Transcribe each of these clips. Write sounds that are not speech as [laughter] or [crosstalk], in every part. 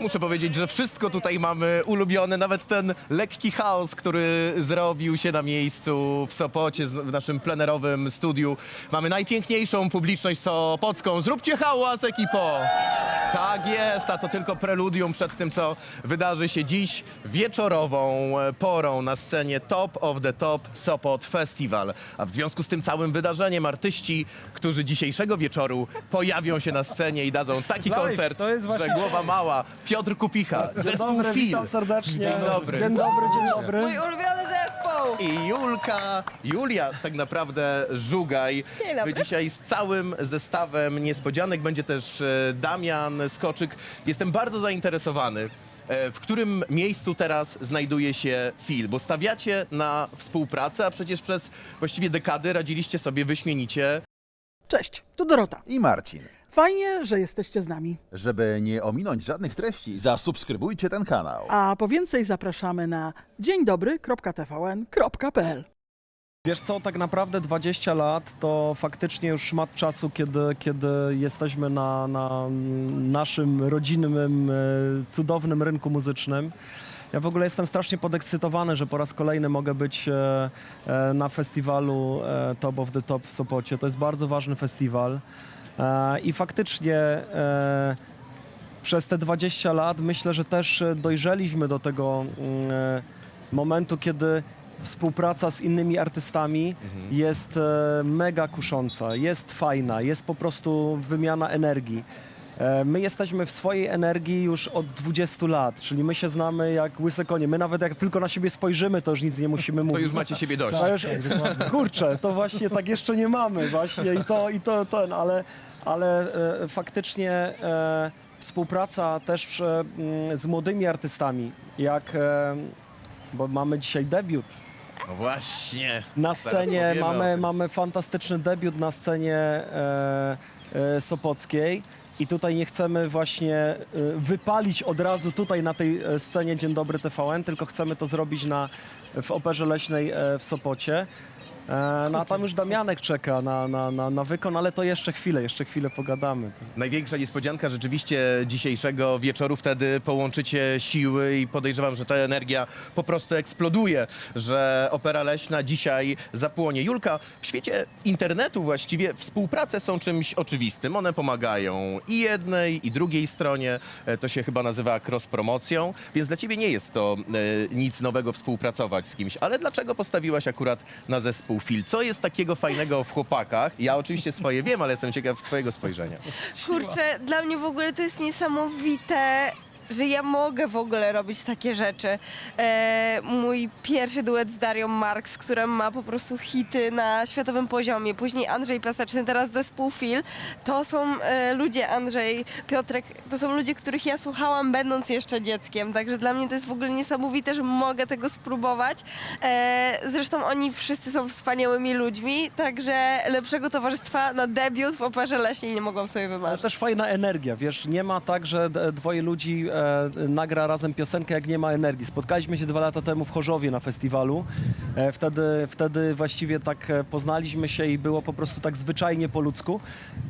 Muszę powiedzieć, że wszystko tutaj mamy ulubione, nawet ten lekki chaos, który zrobił się na miejscu w Sopocie, z- w naszym plenerowym studiu. Mamy najpiękniejszą publiczność sopocką. Zróbcie hałas, ekipo! Tak jest, a to tylko preludium przed tym, co wydarzy się dziś wieczorową e, porą na scenie Top of the Top Sopot Festival. A w związku z tym całym wydarzeniem artyści, którzy dzisiejszego wieczoru pojawią się na scenie i dadzą taki Live, koncert, to jest właśnie- że głowa mała. Piotr Kupicha, zespół dobry, Fil. witam serdecznie. Dzień dobry. Dzień dobry, dzień dobry. Mój ulubiony zespół! I Julka, Julia tak naprawdę Żugaj. Dzień dobry. Wy dzisiaj z całym zestawem niespodzianek będzie też e, Damian Skoczyk. Jestem bardzo zainteresowany. e, W którym miejscu teraz znajduje się Phil? Bo stawiacie na współpracę, a przecież przez właściwie dekady radziliście sobie wyśmienicie. Cześć, tu Dorota. i Marcin. Fajnie, że jesteście z nami. Żeby nie ominąć żadnych treści, zasubskrybujcie ten kanał. A po więcej zapraszamy na dzień dobry.tvn.pl. Wiesz co, tak naprawdę 20 lat to faktycznie już szmat czasu, kiedy, kiedy jesteśmy na, na naszym rodzinnym, e, cudownym rynku muzycznym. Ja w ogóle jestem strasznie podekscytowany, że po raz kolejny mogę być e, e, na festiwalu Top of the Top w Sopocie. To jest bardzo ważny festiwal. E, I faktycznie e, przez te 20 lat myślę, że też dojrzeliśmy do tego mm, e, momentu, kiedy współpraca z innymi artystami jest e, mega kusząca, jest fajna, jest po prostu wymiana energii. E, My jesteśmy w swojej energii już od 20 lat, czyli my się znamy jak łyse konie. My nawet jak tylko na siebie spojrzymy, to już nic nie musimy To mówić. już macie siebie dość. To już, kurczę, to właśnie tak jeszcze nie mamy właśnie i to, i to, ten, ale, ale e, faktycznie e, współpraca też e, m, z młodymi artystami, jak, e, bo mamy dzisiaj debiut No właśnie. na Zaraz scenie, powiemy o mamy, tym. mamy fantastyczny debiut na scenie e, e, Sopockiej. I tutaj nie chcemy właśnie e, wypalić od razu tutaj na tej e, scenie Dzień Dobry TVN, tylko chcemy to zrobić na, w Operze Leśnej e, w Sopocie. E, no a tam już Damianek czeka na, na, na, na wykon, ale to jeszcze chwilę, jeszcze chwilę pogadamy. Największa niespodzianka rzeczywiście dzisiejszego wieczoru. Wtedy połączycie siły i podejrzewam, że ta energia po prostu eksploduje, że Opera Leśna dzisiaj zapłonie. Julka, w świecie internetu właściwie współprace są czymś oczywistym. One pomagają i jednej, i drugiej stronie. E, To się chyba nazywa cross-promocją, więc dla ciebie nie jest to e, nic nowego współpracować z kimś. Ale dlaczego postawiłaś akurat na zespół Co jest takiego fajnego w chłopakach? Ja oczywiście swoje wiem, ale jestem ciekaw twojego spojrzenia. Kurczę, dla mnie w ogóle to jest niesamowite, że ja mogę w ogóle robić takie rzeczy. E, mój pierwszy duet z Darią Marks, która ma po prostu hity na światowym poziomie. Później Andrzej Piaseczny, teraz zespół Phil. To są e, ludzie, Andrzej, Piotrek, to są ludzie, których ja słuchałam będąc jeszcze dzieckiem. Także dla mnie to jest w ogóle niesamowite, że mogę tego spróbować. E, zresztą oni wszyscy są wspaniałymi ludźmi, także lepszego towarzystwa na debiut w Operze Leśnej nie mogłam sobie wymarzyć. też fajna energia, wiesz, nie ma tak, że d- dwoje ludzi e, nagra razem piosenkę, jak nie ma energii. Spotkaliśmy się dwa lata temu w Chorzowie na festiwalu. E, wtedy, wtedy właściwie tak e, poznaliśmy się i było po prostu tak zwyczajnie po ludzku.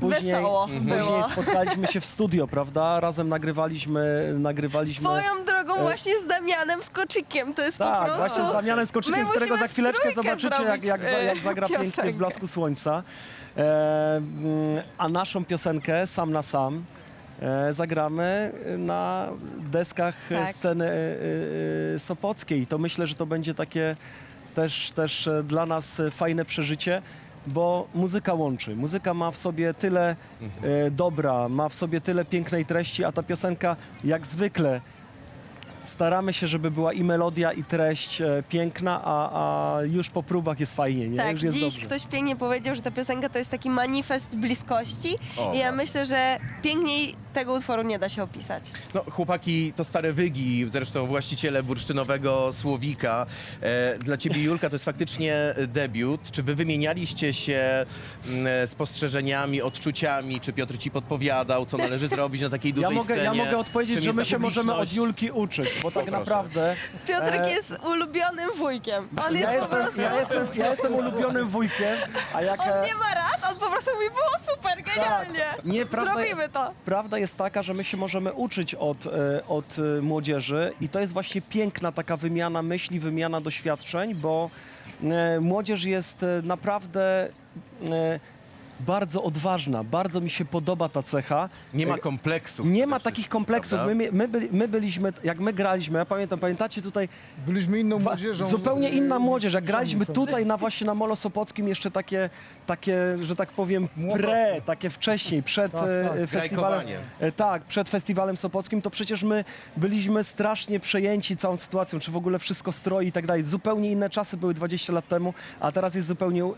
Wesoło Później było. spotkaliśmy się w studio, prawda? Razem nagrywaliśmy, nagrywaliśmy... Swoją drogą E, właśnie z Damianem Skoczykiem, to jest po Tak, prostu... właśnie z Damianem Skoczykiem, My którego musimy za chwileczkę w trójkę zobaczycie, jak, jak, za, e, jak zagra pięknie w piosenkę. blasku słońca. E, mm, a naszą piosenkę Sam na Sam e, zagramy na deskach Tak. sceny e, e, Sopockiej. To myślę, że to będzie takie też, też e, dla nas e, fajne przeżycie. Bo muzyka łączy. Muzyka ma w sobie tyle e, dobra, ma w sobie tyle pięknej treści, a ta piosenka jak zwykle staramy się, żeby była i melodia, i treść e, piękna, a, a już po próbach jest fajnie, nie? Tak, już jest dziś dobrze. ktoś pięknie powiedział, że ta piosenka to jest taki manifest bliskości O, i ja tak. myślę, że piękniej tego utworu nie da się opisać. No, chłopaki to stare wygi, zresztą właściciele bursztynowego Słowika. E, dla ciebie, Julka, to jest faktycznie debiut. Czy wy wymienialiście się mm, spostrzeżeniami, odczuciami? Czy Piotr ci podpowiadał, co należy [laughs] zrobić na takiej Ja dużej mogę, scenie? ja mogę odpowiedzieć, Czym że jest my ta się możemy od publiczność? Julki uczyć, bo tak naprawdę... Piotrek e, jest ulubionym wujkiem. On jest Ja po jestem, prostu... ja, jestem, ja jestem ulubionym wujkiem, a jak... On e, nie ma po prostu mówi, było super, genialnie. Nie, prawda, Zrobimy to. prawda jest taka, że my się możemy uczyć od, e, od e, młodzieży i to jest właśnie piękna taka wymiana myśli, wymiana doświadczeń, bo e, młodzież jest e, naprawdę e, bardzo odważna, bardzo mi się podoba ta cecha. Nie ma kompleksów. Nie ma takich kompleksów. My, my, byli, my byliśmy, jak my graliśmy, ja pamiętam, pamiętacie tutaj Byliśmy inną Wa- młodzieżą. Zupełnie inna młodzież. Jak graliśmy tutaj na właśnie na Molo Sopockim jeszcze takie, takie że tak powiem, pre, takie wcześniej, przed Tak, e, tak. festiwalem. Grajkowanie. e, Tak, przed festiwalem Sopockim, to przecież my byliśmy strasznie przejęci całą sytuacją, czy w ogóle wszystko stroi i tak dalej. Zupełnie inne czasy były 20 lat temu, a teraz jest zupełnie e,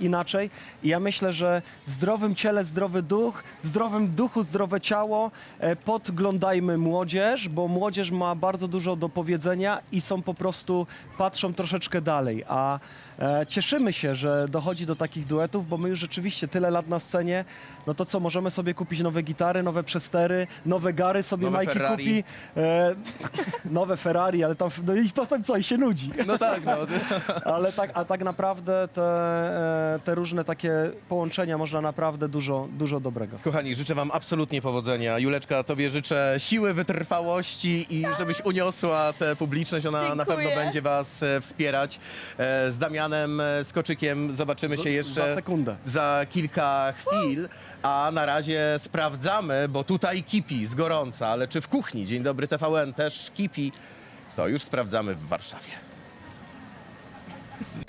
inaczej. I ja myślę, że w zdrowym ciele zdrowy duch, w zdrowym duchu zdrowe ciało. E, Podglądajmy młodzież, bo młodzież ma bardzo dużo do powiedzenia i są po prostu, patrzą troszeczkę dalej. A e, cieszymy się, że dochodzi do takich duetów, bo my już rzeczywiście tyle lat na scenie, no to co, możemy sobie kupić nowe gitary, nowe przestery, nowe gary sobie Nowe Majki Ferrari. kupi. E, [laughs] nowe Ferrari, ale tam, no i potem co, i się nudzi. No tak, no. [laughs] Ale tak, a tak naprawdę te, e, te różne takie połączenia można naprawdę dużo, dużo dobrego. Kochani, życzę wam absolutnie powodzenia. Juleczka, tobie życzę siły, wytrwałości i żebyś uniosła tę publiczność. Ona na Dziękuję. pewno będzie was e, wspierać. E, Z Damianem e, Skoczykiem zobaczymy się jeszcze Za sekundę. za kilka chwil. A na razie sprawdzamy, bo tutaj kipi z gorąca, ale czy w kuchni Dzień Dobry TVN też kipi, to już sprawdzamy w Warszawie.